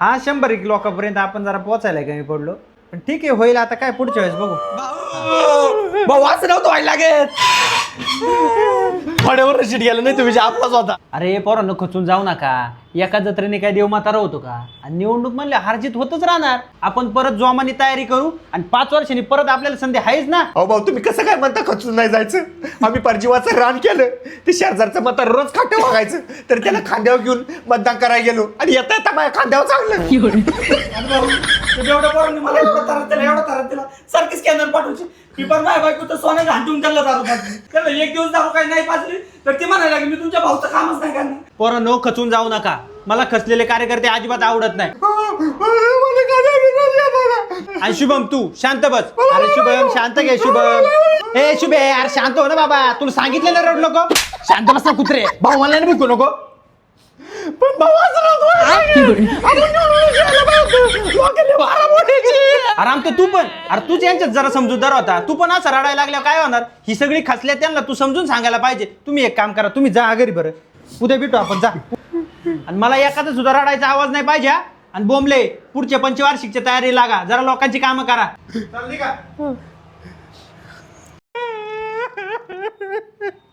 हा शंभर एक लोकांपर्यंत आपण जरा पोचायला कमी पडलो. पण ठीक आहे होईल आता काय पुढच्या वेळेस बघू. भाऊ असं नव्हतं व्हायला लागेल. फड्यावर रशीद गेलं नाही तुम्ही आपलाच होता. अरे पोरांनो खचून जाऊ नका. एका जत्रेने काय देव म्हातारा होतो का? आणि निवडणूक म्हणले हारजीत होतच राहणार. आपण परत जोमाने तयारी करू आणि पाच वर्षांनी परत आपल्याला संधी आहेच ना? अहो भाऊ तुम्ही कसं काय म्हणता खचून नाही जायचं? आम्ही परजीवाचं रान केलं. ते शेजारचं मत रोज खाटं बघायचं तर त्याला खांद्यावर घेऊन मतदान करायला गेलो. आणि येता येता माझ्या खांद्यावर चांगलं एवढं. पोरांनी मला एवढं त्रास दिला एवढा त्रास दिला. सारखी स्कॅनर पाठवची पण माझ्या बायको तर सोन्याला हांटून त्याला दारू पाजली. त्याला एक दिवस दारू काही नाही पाजली तर ती म्हणायला लागली मी तुमच्या भाऊचं कामच नाही करणार. पोरांनो खचून जाऊ नका. मला खचलेले कार्यकर्ते अजिबात आवडत नाही. आणि शुभम तू शांत बस. अरे शुभम शांत घे शुभम. ए शुभे अरे शांत हो ना बाबा. तुला सांगितलं ना रड नको? शांत बस ना कुत्रे. भाऊ मला नाही भुकू नको. पण भाऊ असं नव्हतं. आपण निवडून गेलो पाहिजे. लोकांनी वारा मोठायची. अरे आमचं तू पण. अरे तूच यांच्यात जरा समजूतदार होता. तू पण असं रडायला लागल्यावर काय होणार? ही सगळी खचल्या त्यांना तू समजून सांगायला पाहिजे. तुम्ही एक काम करा तुम्ही जा घरी बरं. उद्या भेटू आपण जा. आणि मला एखादा सुद्धा रडायचा आवाज नाही पाहिजे हा? आणि बोंबले पुढच्या पंचवार्षिकच्या तयारी लागा. जरा लोकांची कामं करा. चालली का?